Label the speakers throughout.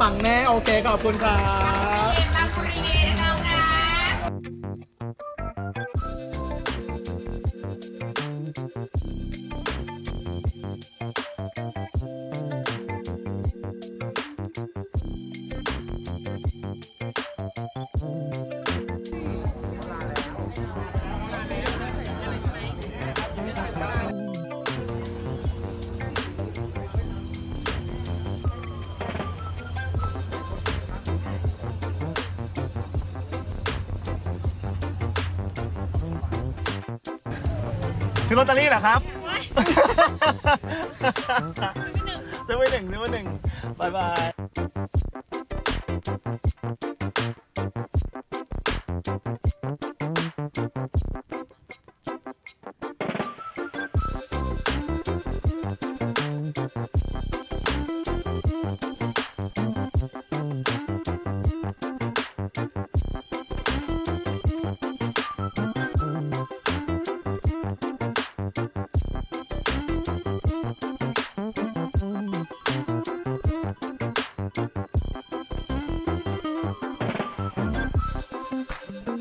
Speaker 1: ฝั่งแม่โอเคขอบคุณค่ะ ซื้อลอตเตอรี่เหรอครับ ซื้อไปหนึ่งซื้อไปหนึ่งบายบาย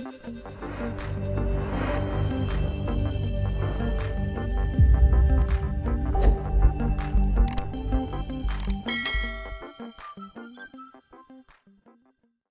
Speaker 1: Thank you.